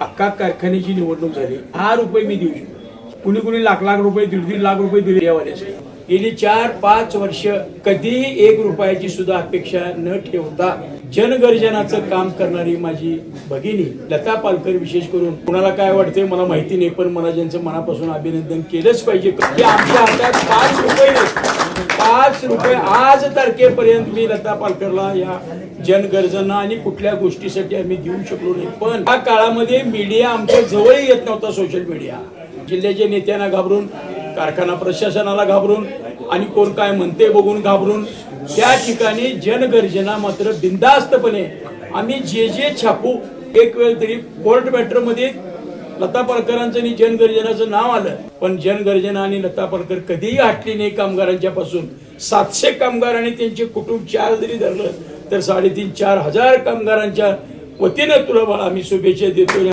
अख्खा कारखान्याची निवडणूक झाली. दहा रुपये मी देऊ शकतो. कुणी कुणी लाख लाख रुपये दीड दीड लाख रुपये दिले यावाल्यासाठी. गेली चार पाच वर्ष कधीही एक रुपयाची सुद्धा अपेक्षा न ठेवता जनगर्जनाचं काम करणारी माझी भगिनी लता पालकर विशेष करून कुणाला काय वाटते मला माहिती नाही पण मला ज्यांचं मनापासून अभिनंदन केलंच पाहिजे. आमच्या हातात पाच रुपये पाच रुपये आज तारखेपर्यंत मी लता पालकरला या जनगर्जना आणि कुठल्या गोष्टीसाठी आम्ही देऊ शकलो नाही. पण या काळामध्ये मीडिया आमच्या जवळ येत नव्हता सोशल मीडिया जिल्ह्याच्या नेत्यांना घाबरून कारखाना प्रशासनाला घाबरून आणि कोण काय म्हणते बघून घाबरून त्या ठिकाणी जनगर्जना मात्र बिंदास्तपणे आम्ही जे जे छापू एक वेळ तरी कोर्ट मॅटरमध्ये लता पालकरांचं आणि जनगर्जनाचं नाव आलं. पण जनगर्जना आणि लता पालकर कधीही हटली नाही कामगारांच्या पासून. सातशे कामगार आणि त्यांचे कुटुंब चार जरी धरलं तर साडेतीन चार हजार कामगारांच्या वतीनं तुला बाळा आम्ही शुभेच्छा देतो